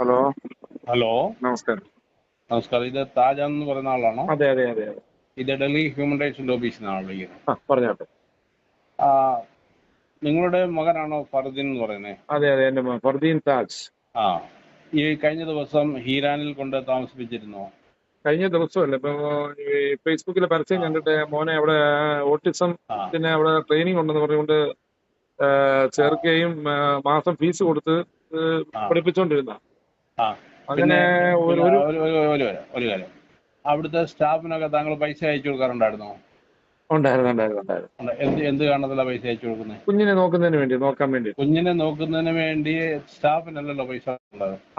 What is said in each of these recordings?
Hello. Hello. നമസ്കാരം. നമസ്കാരം. ഇത് താജ എന്ന് പറയുന്ന ആളാണോ? അതെ അതെ അതെ അതെ. ഇത് ഡൽഹി ഹ്യൂമൻ റൈറ്റ്സിന്റെ ഓഫീസിൽ നിന്നാണ് വിളിക്കുന്നത്? ആ പറഞ്ഞോട്ടെ. ആ, നിങ്ങളുടെ മകനാണോ ഫർദീൻ എന്ന് പറയുന്നത് അതെ അതെ എന്റെ മകൻ. ഫർദീൻ താജ്. ആ ഈ കഴിഞ്ഞ ദിവസം ഹീരാനിൽ കൊണ്ട് താമസിപ്പിച്ചിരുന്നോ? കഴിഞ്ഞ ദിവസമല്ല. ഇപ്പൊ ഈ ഫേസ്ബുക്കിലെ പരസ്യം കണ്ടിട്ട് മോനെ അവിടെ ഓട്ടിസം ആ. പിന്നെ അവിടെ ട്രെയിനിങ് ഉണ്ടെന്ന് പറഞ്ഞുകൊണ്ട് ആ, ചേർക്കുകയും ആ, മാസം ഫീസ് കൊടുത്ത് ആ. പഠിപ്പിച്ചുകൊണ്ടിരുന്ന അങ്ങനെ ഒരു ഒരു ഒരു ഒരു ഒരു കാര്യം. അവിടുത്തെ സ്റ്റാഫിനൊക്കെ താങ്കൾ പൈസ അയച്ചു കൊടുക്കാറുണ്ടായിരുന്നോ? ഉണ്ടായിരുന്നു ഉണ്ടായിരുന്നു ഉണ്ടായിരുന്നു. എന്ത് എന്ത് കാരണത്തിലാണ് പൈസ അയച്ചു കൊടുക്കുന്നത് കുഞ്ഞിനെ നോക്കുന്നതിന് വേണ്ടി നോക്കാൻ വേണ്ടി. കുഞ്ഞിനെ നോക്കുന്നതിന് വേണ്ടി സ്റ്റാഫിനല്ലല്ലോ പൈസ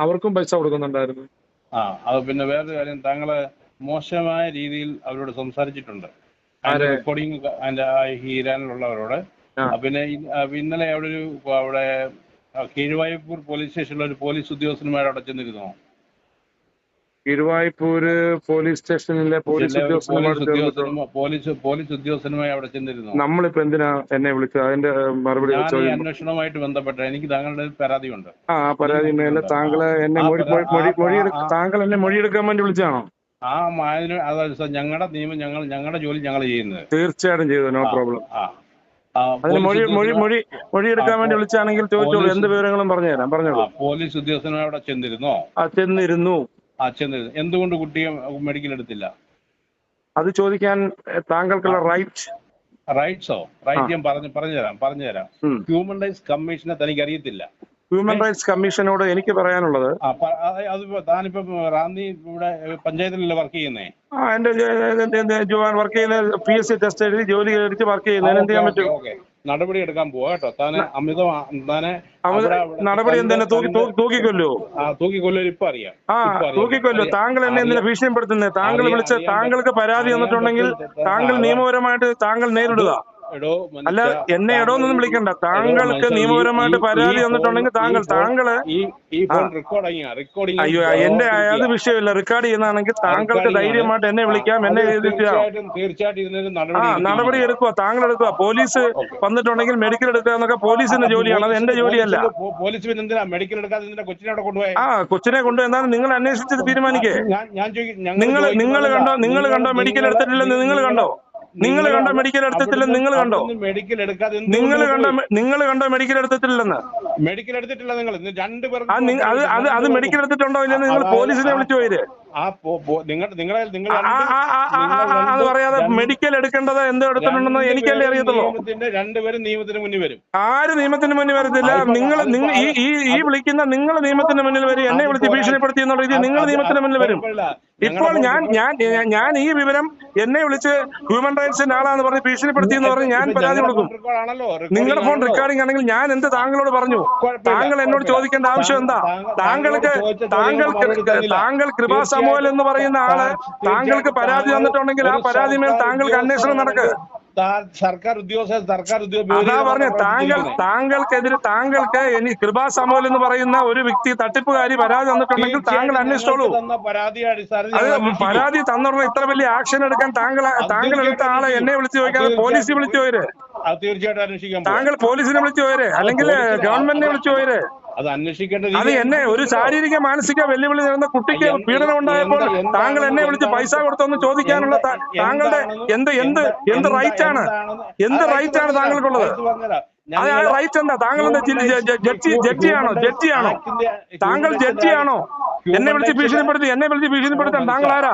അവർക്കും പൈസ കൊടുക്കുന്നുണ്ടായിരുന്നു. ആ അത് പിന്നെ വേറൊരു കാര്യം. താങ്കൾ മോശമായ രീതിയിൽ അവരോട് സംസാരിച്ചിട്ടുണ്ട്. റെക്കോർഡിങ്? റെക്കോർഡിംഗ് അതിന്റെ ആ ഹീരാനിലുള്ളവരോട്. പിന്നെ ഇന്നലെ അവിടെ ഒരു അവിടെ കീഴ്വായൂർ പോലീസ് സ്റ്റേഷനിൽ ഒരു പോലീസ് ഉദ്യോഗസ്ഥനുമായി അവിടെ ചെന്നിരുന്നോ? ഗുരുവായൂപ്പൂര് പോലീസ് സ്റ്റേഷനിലെ പോലീസ് ഒരു ഉദ്യോഗസ്ഥന്മാർ പോലീസ് ഉദ്യോഗസ്ഥനുമായി പോലീസ് പോലീസ് ഉദ്യോഗസ്ഥനുമായി അവിടെ ചെന്നിരുന്നോ? നമ്മളിപ്പോ എന്തിനാ എന്നെ വിളിച്ചത്? അതിന്റെ മറുപടി ഞാൻ ഈ ചോദ്യം. അന്വേഷണവുമായിട്ട് ബന്ധപ്പെട്ട എനിക്ക് താങ്കളുടെ ഒരു പരാതിയുണ്ട്. ആ പരാതി മേലെ താങ്കൾ എന്നെ മൊഴി മൊഴി മൊഴി താങ്കൾ എന്നെ മൊഴിയെടുക്കാൻ വേണ്ടി വിളിച്ചാണോ ആ അതിന് അതായത് ഞങ്ങളുടെ നിയമം ഞങ്ങൾ ഞങ്ങളുടെ ജോലി ഞങ്ങൾ ചെയ്യുന്നത്. തീർച്ചയായിട്ടും ചെയ്തു നോ പ്രോബ്ലം. ആ. മൊഴിയെടുക്കാൻ വേണ്ടി വിളിച്ചാണെങ്കിൽ ചോദിച്ചോളൂ എന്ത് വിവരങ്ങളും പറഞ്ഞുതരാം പറഞ്ഞോളൂ പോലീസ് ഉദ്യോഗസ്ഥനുമായി അവിടെ ചെന്നിരുന്നോ? ആ ചെന്നിരുന്നു. ആ ചെന്നിരുന്നു. എന്തുകൊണ്ട് കുട്ടിയെ മെഡിക്കൽ എടുത്തില്ല? അത് ചോദിക്കാൻ താങ്കൾക്കുള്ള റൈറ്റ് റൈറ്റ്സോ റൈറ്റ് ഞാൻ പറഞ്ഞു പറഞ്ഞുതരാം പറഞ്ഞുതരാം. പറഞ്ഞു തരാം ഹ്യൂമൻ റൈറ്റ്സ് കമ്മീഷനെ തനിക്ക് അറിയത്തില്ല. ഹ്യൂമൻ റൈറ്റ്സ് കമ്മീഷനോട് എനിക്ക് പറയാനുള്ളത്. അതിപ്പോ താനിപ്പം റാന്നി ഇവിടെ പഞ്ചായത്തിലല്ലേ വർക്ക് ചെയ്യുന്നേ? ആ എന്റെ ജോവാൻ വർക്ക് ചെയ്യുന്ന പി എസ് സി ടെസ്റ്റ് എഴുതി ജോലി എടുത്ത് വർക്ക് ചെയ്യുന്നതിന് എന്ത് ചെയ്യാൻ പറ്റും? നടപടി എടുക്കാൻ പോവാ കേട്ടോ. താന് അമിത താനെ നടപടി എന്തെന്നെ തൂക്കി തൂക്കി- തൂക്കിക്കൊല്ലോ ആ തൂക്കിക്കൊല്ലൊരു ഇപ്പൊ അറിയാം. ആ തൂക്കിക്കൊല്ലോ താങ്കൾ എന്നെ എന്തിനാ ഭീഷണിപ്പെടുത്തുന്നേ ഭീഷണിപ്പെടുത്തുന്നത്. താങ്കൾ വിളിച്ച താങ്കൾക്ക് പരാതി വന്നിട്ടുണ്ടെങ്കിൽ താങ്കൾ നിയമപരമായിട്ട് താങ്കൾ നേരിടുക. അല്ല എന്നെ എടോ എന്നൊന്നും വിളിക്കണ്ട. താങ്കൾക്ക് നിയമപരമായിട്ട് പരാതി തന്നിട്ടുണ്ടെങ്കിൽ താങ്കൾ താങ്കൾ അയ്യോ എന്റെ അത് വിഷയമില്ല. റെക്കോർഡ് ചെയ്യുന്നതാണെങ്കിൽ താങ്കൾക്ക് ധൈര്യമായിട്ട് എന്നെ വിളിക്കാം എന്നെ ആ നടപടി എടുക്കുക താങ്കൾ എടുക്കുക. പോലീസ് വന്നിട്ടുണ്ടെങ്കിൽ മെഡിക്കൽ എടുക്കുക എന്നൊക്കെ പോലീസിന്റെ ജോലിയാണ്. അത് എന്റെ ജോലിയല്ല. പോലീസ് മെഡിക്കൽ എടുക്കാതെ കൊച്ചിനെ കൊണ്ടുപോയി? ആ കൊച്ചിനെ കൊണ്ട് എന്നാലും നിങ്ങൾ അന്വേഷിച്ചത് തീരുമാനിക്കേ. നിങ്ങൾ നിങ്ങൾ കണ്ടോ? നിങ്ങൾ കണ്ടോ മെഡിക്കൽ എടുത്തിട്ടില്ലെന്ന് നിങ്ങൾ കണ്ടോ? നിങ്ങൾ കണ്ട മെഡിക്കൽ എടുത്തിട്ടില്ല നിങ്ങൾ കണ്ടോ? മെഡിക്കൽ എടുക്കാതെ നിങ്ങൾ കണ്ടോ നിങ്ങൾ കണ്ടോ മെഡിക്കൽ എടുത്തിട്ടില്ലെന്ന്? മെഡിക്കൽ എടുത്തിട്ടില്ല നിങ്ങൾ രണ്ടുപേർ അത് അത് മെഡിക്കൽ എടുത്തിട്ടുണ്ടോ ഇല്ലെന്ന് നിങ്ങൾ പോലീസിനെ വിളിച്ചു പോയത് ആ നിങ്ങൾ നിങ്ങളെ നിങ്ങൾ അത് പറയാതെ മെഡിക്കൽ എടുക്കേണ്ടത് എന്ത് എടുത്തിട്ടുണ്ടെന്ന് എനിക്കല്ലേ അറിയത്തുള്ളൂ. രണ്ടുപേരും നിയമത്തിന് മുന്നിൽ വരും. ആര് നിയമത്തിന് മുന്നിൽ വരത്തില്ല? നിങ്ങൾ നിങ്ങൾ ഈ ഈ വിളിക്കുന്ന നിങ്ങൾ നിയമത്തിന് മുന്നിൽ വരും. എന്നെ വിളിച്ച് ഭീഷണിപ്പെടുത്തി എന്നുള്ള രീതി നിങ്ങൾ നിയമത്തിന് മുന്നിൽ വരും. ഇപ്പോൾ ഞാൻ ഞാൻ ഞാൻ- ഈ വിവരം എന്നെ വിളിച്ച് ഹ്യൂമൻ റൈറ്റ്സിന്റെ ആളാന്ന് പറഞ്ഞ് ഭീഷണിപ്പെടുത്തി എന്ന് പറഞ്ഞ് ഞാൻ പരാതി കൊടുക്കും. നിങ്ങളുടെ ഫോൺ റെക്കോർഡിംഗ് ആണെങ്കിൽ ഞാൻ എന്ത് താങ്കളോട് പറഞ്ഞു? താങ്കൾ എന്നോട് ചോദിക്കേണ്ട ആവശ്യം എന്താ? താങ്കൾക്ക് താങ്കൾക്ക് താങ്കൾ കൃപാ സമൂഹൽ എന്ന് പറയുന്ന ആൾ താങ്കൾക്ക് പരാതി തന്നിട്ടുണ്ടെങ്കിൽ ആ പരാതി മേൽ താങ്കൾക്ക് അന്വേഷണം നടക്ക്. സർക്കാർ ഉദ്യോഗസ്ഥ സർക്കാർ അതാ പറഞ്ഞ താങ്കൾ താങ്കൾക്കെതിരെ താങ്കൾക്ക് ഇനി കൃപാ സാമുവൽ എന്ന് പറയുന്ന ഒരു വ്യക്തി തട്ടിപ്പുകാരി പരാതി തന്നിട്ടുണ്ടെങ്കിൽ താങ്കൾ അന്വേഷിച്ചോളൂ. പരാതി തന്നുള്ള ഇത്ര വലിയ ആക്ഷൻ എടുക്കാൻ താങ്കൾ താങ്കൾ എടുത്ത ആളെ എന്നെ വിളിച്ചു ചോദിക്കാതെ പോലീസ് വിളിച്ചു പോയര്. തീർച്ചയായിട്ടും. താങ്കൾ പോലീസിനെ വിളിച്ചു പോയര്. അല്ലെങ്കിൽ ഗവൺമെന്റിനെ വിളിച്ചു പോയര്. അത് അന്വേഷിക്കേണ്ട അത് എന്നെ ഒരു ശാരീരിക മാനസിക വെല്ലുവിളി നേരുന്ന കുട്ടിക്ക് പീഡനം ഉണ്ടായപ്പോൾ താങ്കൾ എന്നെ വിളിച്ച് പൈസ കൊടുത്തെന്ന് ചോദിക്കാനുള്ള താങ്കളുടെ എന്ത് എന്ത് എന്ത് റൈറ്റ് ആണ്? എന്ത് റൈറ്റ് ആണ് താങ്കൾക്കുള്ളത്? റൈറ്റ് എന്താ? താങ്കൾ എന്താ ജഡ്ജി ജഡ്ജിയാണോ ജഡ്ജിയാണോ താങ്കൾ ജഡ്ജിയാണോ എന്നെ വിളിച്ച് ഭീഷണിപ്പെടുത്തി എന്നെ വിളിച്ച് ഭീഷണിപ്പെടുത്താൻ താങ്കൾ ആരാ?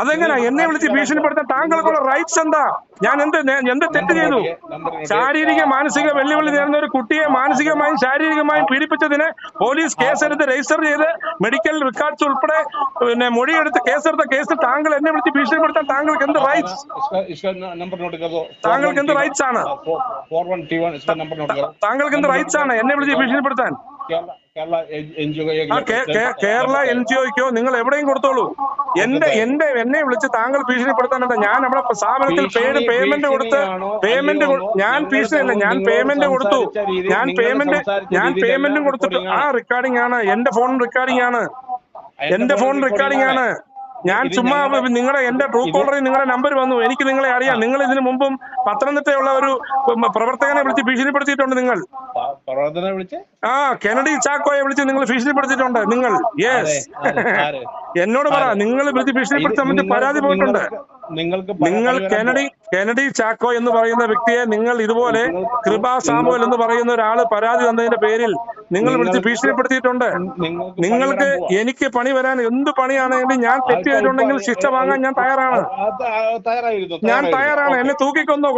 അതെങ്ങനെ? എന്നെ വിളിച്ച് ഭീഷണിപ്പെടുത്താൻ താങ്കൾക്കുള്ള റൈറ്റ്സ് എന്താ? ഞാൻ എന്ത് എന്ത് തെറ്റ് ചെയ്തു? ശാരീരിക മാനസിക വെല്ലുവിളി നേരുന്ന ഒരു കുട്ടിയെ മാനസികമായും ശാരീരികമായും പീഡിപ്പിച്ചതിന് പോലീസ് കേസെടുത്ത് രജിസ്റ്റർ ചെയ്ത് മെഡിക്കൽ റെക്കോർഡ്സ് ഉൾപ്പെടെ പിന്നെ മൊഴിയെടുത്ത് കേസെടുത്ത കേസിൽ താങ്കൾ എന്നെ വിളിച്ച് ഭീഷണിപ്പെടുത്താൻ താങ്കൾക്ക് എന്ത് റൈറ്റ്സ് താങ്കൾക്ക് എന്ത് റൈറ്റ്സ് ആണ്? താങ്കൾക്ക് എന്ത് റൈറ്റ്സ് ആണ്? എന്നെ വിളിച്ച് ഭീഷണിപ്പെടുത്താൻ. കേരള എൻ ജി ഒക്കോ നിങ്ങൾ എവിടെയും കൊടുത്തോളൂ. എന്റെ എന്റെ എന്നെ വിളിച്ച് താങ്കൾ ഭീഷണിപ്പെടുത്താൻ എന്താ ഞാൻ അവിടെ സ്ഥാപനത്തിൽ പേയ്മെന്റ് കൊടുത്ത് പേയ്മെന്റ് ഞാൻ ഭീഷണിയല്ല. ഞാൻ പേയ്മെന്റ് കൊടുത്തു. ഞാൻ പേയ്മെന്റ് ഞാൻ പേയ്മെന്റും കൊടുത്തിട്ട് ആ റെക്കോർഡിംഗ് ആണ്. എന്റെ ഫോൺ റെക്കോർഡിംഗ് ആണ്. എന്റെ ഫോൺ റെക്കോർഡിംഗ് ആണ്. ഞാൻ ചുമ്മാ നിങ്ങളെ എന്റെ ട്രൂ കോളറിൽ നിങ്ങളുടെ നമ്പർ വന്നു. എനിക്ക് നിങ്ങളെ അറിയാം. നിങ്ങൾ ഇതിനു മുമ്പും പത്തനംതിട്ടയുള്ള ഒരു പ്രവർത്തകനെ വിളിച്ച് ഭീഷണിപ്പെടുത്തിയിട്ടുണ്ട് നിങ്ങൾ. ആ കെനഡി ചാക്കോയെ വിളിച്ച് നിങ്ങൾ ഭീഷണിപ്പെടുത്തിയിട്ടുണ്ട്. നിങ്ങൾ. യെസ് എന്നോട് പറ നിങ്ങൾ വിളിച്ച് ഭീഷണിപ്പെടുത്താൻ വേണ്ടി പരാതി പോയിട്ടുണ്ട്. നിങ്ങൾക്ക് നിങ്ങൾ കെനഡി കെനഡി ചാക്കോ എന്ന് പറയുന്ന വ്യക്തിയെ നിങ്ങൾ ഇതുപോലെ കൃപാ സാമുവൽ എന്ന് പറയുന്ന ഒരാൾ പരാതി തന്നതിന്റെ പേരിൽ നിങ്ങൾ വിളിച്ച് ഭീഷണിപ്പെടുത്തിയിട്ടുണ്ട്. നിങ്ങൾക്ക്. എനിക്ക് പണി വരാൻ എന്ത് പണിയാണെങ്കിലും ഞാൻ തെറ്റ് ചെയ്തിട്ടുണ്ടെങ്കിൽ ശിക്ഷ വാങ്ങാൻ ഞാൻ തയ്യാറാണ്. ഞാൻ തയ്യാറാണ്. എന്നെ തൂക്കിക്കൊന്നോ